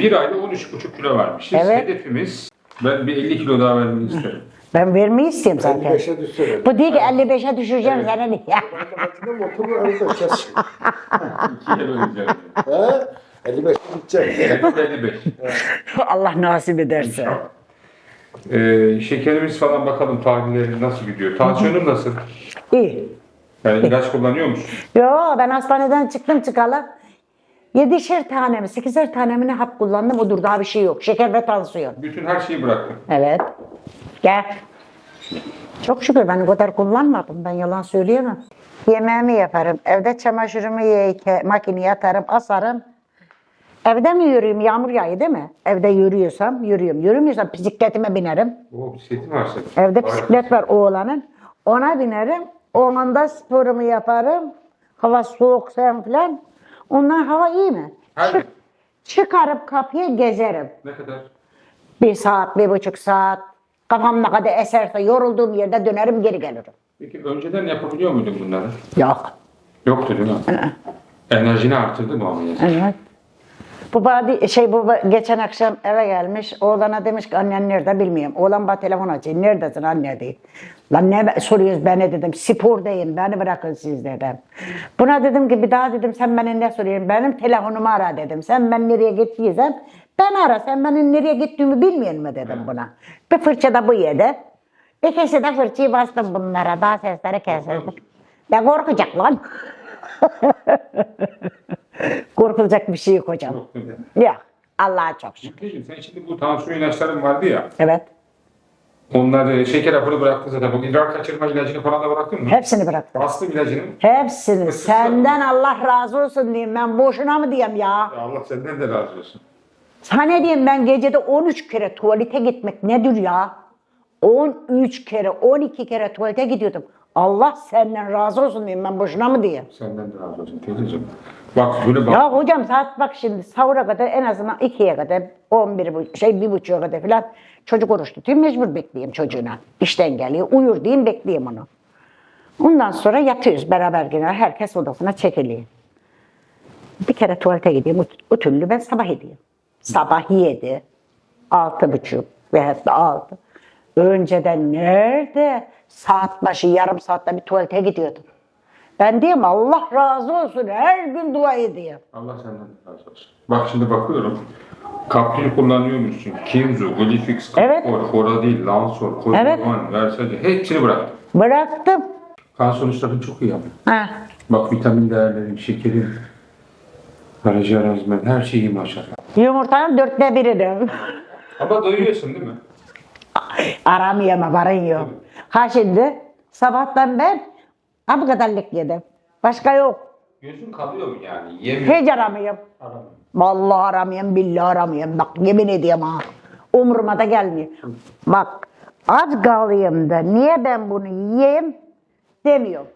bir ayda 13,5 kilo vermişiz. Evet. Hedefimiz ben bir 50 kilo daha vermeyi isterim. Ben vermeyi istiyorum zaten. 55'e düşsün. Bu diyor ki 55'e düşeceğim Evet. sana. Matematikte motoru arada kes. 2 kilo vereceğim. He? 55'e gidecek. 55. Allah nasip ederse. Ee, şekerimiz falan bakalım tahlilleri nasıl gidiyor? Tansiyonun nasıl? İyi. Yani ilaç kullanıyor musun? Yo ben hastaneden çıktım çıkalı. Yedişer tane mi, sekizer tane mi ne hap kullandım odur daha bir şey yok. Şeker ve tansiyon. Bütün her şeyi bıraktın. Evet. Gel. Çok şükür ben o kadar kullanmadım. Ben yalan söyleyemem. Yemeğimi yaparım. Evde çamaşırımı yıka- makineye atarım, asarım. Evde mi yürüyeyim? Yağmur yağıyor değil mi? Evde yürüyorsam yürüyorum. Yürümüyorsam bisikletime binerim. O bisikletin var senin. Evde bisiklet var oğlanın. Ona binerim. Ondan sporumu yaparım. Hava soğuk sen falan. Ondan hava iyi mi? Her Çık- çıkarıp kapıya gezerim. Ne kadar? Bir saat, bir buçuk saat. Kafam ne kadar eserse yorulduğum yerde dönerim geri gelirim. Peki önceden yapabiliyor muydun bunları? Yok. Yoktu değil mi? Enerjini arttırdı mı ameliyat? Evet. Bu bana şey bu geçen akşam eve gelmiş. Oğlana demiş ki annen nerede bilmiyorum. Oğlan bana telefon açıyor. Neredesin anne diye. Lan ne soruyoruz ben ne dedim. Spordayım beni bırakın siz dedim. Buna dedim ki bir daha dedim sen beni ne soruyorsun? Benim telefonumu ara dedim. Sen ben nereye gittiysem ben ara. Sen benim nereye gittiğimi bilmiyor mu dedim buna. Bir fırça da bu yedi. İkisi de fırçayı bastım bunlara. Daha sesleri kesildi. Ne korkacak lan? Korkulacak bir şey yok hocam. Yok. Allah'a çok şükür. Peki sen şimdi bu tansiyon ilaçların vardı ya. Evet. Onları şeker hapını bıraktın zaten. Bu idrar kaçırma ilacını falan da bıraktın mı? Hepsini bıraktım. Astım ilacını. Hepsini. Isıtma. Senden Allah razı olsun diyeyim. Ben boşuna mı diyeyim ya? Ya Allah senden de razı olsun. Sana ne diyeyim ben gecede 13 kere tuvalete gitmek nedir ya? 13 kere, 12 kere tuvalete gidiyordum. Allah senden razı olsun diyeyim ben boşuna mı diyeyim? Senden de razı olsun teyzeciğim. Bak böyle bak. Ya hocam saat bak şimdi sahura kadar en azından 2'ye kadar 11 bu- şey bir buçuğa kadar falan çocuk oruç tutuyor mecbur bekleyeyim çocuğuna. İşten geliyor uyur diyeyim bekleyeyim onu. Ondan sonra yatıyoruz beraber gene herkes odasına çekiliyor. Bir kere tuvalete gideyim o türlü ben sabah edeyim. Sabah yedi, altı buçuk ve hatta altı. Önceden nerede saat başı yarım saatte bir tuvalete gidiyordum. Ben diyeyim Allah razı olsun her gün dua edeyim. Allah senden de razı olsun. Bak şimdi bakıyorum. Kaptil kullanıyormuşsun. Kinzu, Glifix, Evet. Kapor, Foradil, Lansor, Kozuman, Evet. Versace. Hepsini bıraktım. Bıraktım. Kan sonuçların çok iyi ama. Ha. Bak vitamin değerlerin, şekerin, karaciğer azmen, her şey iyi maşallah. Yumurtanın dörtte birini. Ama doyuyorsun değil mi? Aramıyorum haberin yok. Ha şimdi sabahtan ben ha bu kadarlık yedim. Başka yok. Gözün kalıyor mu yani? Yemiyor. Hiç aramıyorum. Aramıyor. Vallahi aramıyorum, billahi aramıyorum. Bak yemin ediyorum ha. Umuruma da gelmiyor. Bak aç kalayım da niye ben bunu yiyeyim demiyorum.